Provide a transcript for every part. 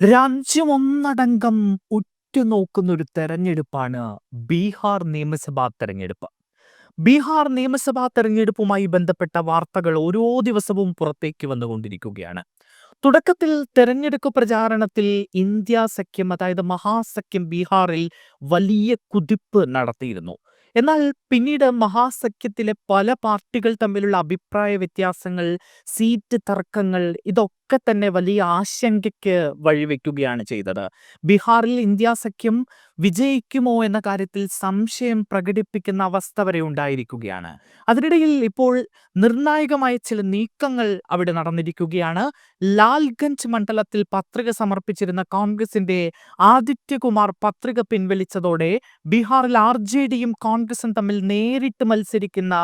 രാജ്യമൊന്നടങ്കം ഉറ്റുനോക്കുന്ന ഒരു തെരഞ്ഞെടുപ്പാണ് ബീഹാർ നിയമസഭാ തെരഞ്ഞെടുപ്പ്. ബീഹാർ നിയമസഭാ തെരഞ്ഞെടുപ്പുമായി ബന്ധപ്പെട്ട വാർത്തകൾ ഓരോ ദിവസവും പുറത്തേക്ക് വന്നുകൊണ്ടിരിക്കുകയാണ്. തുടക്കത്തിൽ തെരഞ്ഞെടുപ്പ് പ്രചാരണത്തിൽ ഇന്ത്യ സഖ്യം അതായത് മഹാസഖ്യം ബീഹാറിൽ വലിയ കുതിപ്പ് നടത്തിയിരുന്നു. എന്നാൽ പിന്നീട് മഹാസഖ്യത്തിലെ പല പാർട്ടികൾ തമ്മിലുള്ള അഭിപ്രായ വ്യത്യാസങ്ങൾ സീറ്റ് തർക്കങ്ങൾ ഇതൊക്കെ തന്നെ വലിയ ആശങ്കയ്ക്ക് വഴിവെക്കുകയാണ് ചെയ്തത്. ബീഹാറിൽ ഇന്ത്യ സഖ്യം വിജയിക്കുമോ എന്ന കാര്യത്തിൽ സംശയം പ്രകടിപ്പിക്കുന്ന അവസ്ഥ വരെ ഉണ്ടായിരിക്കുകയാണ്. അതിനിടയിൽ ഇപ്പോൾ നിർണായകമായ ചില നീക്കങ്ങൾ അവിടെ നടന്നിരിക്കുകയാണ്. ലാൽഗഞ്ച് മണ്ഡലത്തിൽ പത്രിക സമർപ്പിച്ചിരുന്ന കോൺഗ്രസിന്റെ ആദിത്യകുമാർ പത്രിക പിൻവലിച്ചതോടെ ബീഹാറിൽ ആർ ജെ ഡിയും തമ്മിൽ നേരിട്ട് മത്സരിക്കുന്ന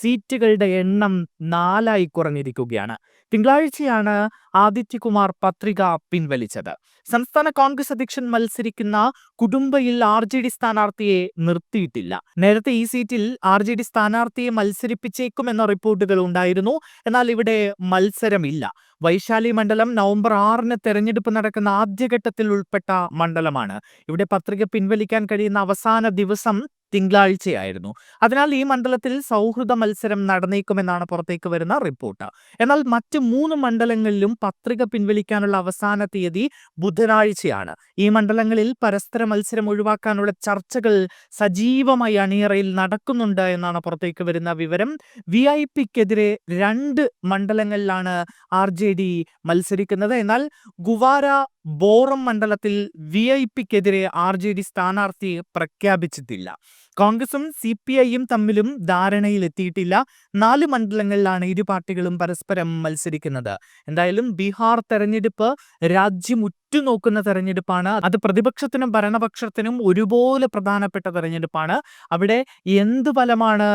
സീറ്റുകളുടെ എണ്ണം നാലായി കുറഞ്ഞിരിക്കുകയാണ്. തിങ്കളാഴ്ചയാണ് ആദിത്യകുമാർ പത്രിക പിൻവലിച്ചത്. സംസ്ഥാന കോൺഗ്രസ് അധ്യക്ഷൻ മത്സരിക്കുന്ന കുടുംബയിൽ ആർ ജെ ഡി സ്ഥാനാർത്ഥിയെ നിർത്തിയിട്ടില്ല. നേരത്തെ ഈ സീറ്റിൽ ആർ ജെ ഡി സ്ഥാനാർത്ഥിയെ മത്സരിപ്പിച്ചേക്കുമെന്ന റിപ്പോർട്ടുകൾ ഉണ്ടായിരുന്നു. എന്നാൽ ഇവിടെ മത്സരമില്ല. വൈശാലി മണ്ഡലം നവംബർ ആറിന് തെരഞ്ഞെടുപ്പ് നടക്കുന്ന ആദ്യഘട്ടത്തിൽ ഉൾപ്പെട്ട മണ്ഡലമാണ്. ഇവിടെ പത്രിക പിൻവലിക്കാൻ കഴിയുന്ന അവസാന ദിവസം തിങ്കളാഴ്ചയായിരുന്നു. അതിനാൽ ഈ മണ്ഡലത്തിൽ സൗഹൃദ മത്സരം നടന്നേക്കുമെന്നാണ് പുറത്തേക്ക് വരുന്ന റിപ്പോർട്ട്. എന്നാൽ മറ്റ് മൂന്ന് മണ്ഡലങ്ങളിലും പത്രിക പിൻവലിക്കാനുള്ള അവസാന തീയതി ബുധനാഴ്ചയാണ്. ഈ മണ്ഡലങ്ങളിൽ പരസ്പര മത്സരം ഒഴിവാക്കാനുള്ള ചർച്ചകൾ സജീവമായി അണിയറയിൽ നടക്കുന്നുണ്ട് എന്നാണ് പുറത്തേക്ക് വരുന്ന വിവരം. വി ഐ പിക്കെതിരെ രണ്ട് മണ്ഡലങ്ങളിലാണ് ആർ ജെ ഡി മത്സരിക്കുന്നത്. എന്നാൽ ഗുവാര ബോറം മണ്ഡലത്തിൽ വി ഐ പിക്കെതിരെ ആർ ജെ ഡി സ്ഥാനാർത്ഥിയെ പ്രഖ്യാപിച്ചിട്ടില്ല. കോൺഗ്രസും സി പി ഐയും തമ്മിലും ധാരണയിലെത്തിയിട്ടില്ല. നാല് മണ്ഡലങ്ങളിലാണ് ഇരു പാർട്ടികളും പരസ്പരം മത്സരിക്കുന്നത്. എന്തായാലും ബീഹാർ തെരഞ്ഞെടുപ്പ് രാജ്യം ഉറ്റുനോക്കുന്ന തെരഞ്ഞെടുപ്പാണ്. അത് പ്രതിപക്ഷത്തിനും ഭരണപക്ഷത്തിനും ഒരുപോലെ പ്രധാനപ്പെട്ട തെരഞ്ഞെടുപ്പാണ്. അവിടെ എന്ത് ഫലമാണ്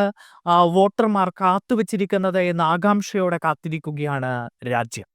വോട്ടർമാർ കാത്തുവച്ചിരിക്കുന്നത് എന്ന ആകാംക്ഷയോടെ കാത്തിരിക്കുകയാണ് രാജ്യം.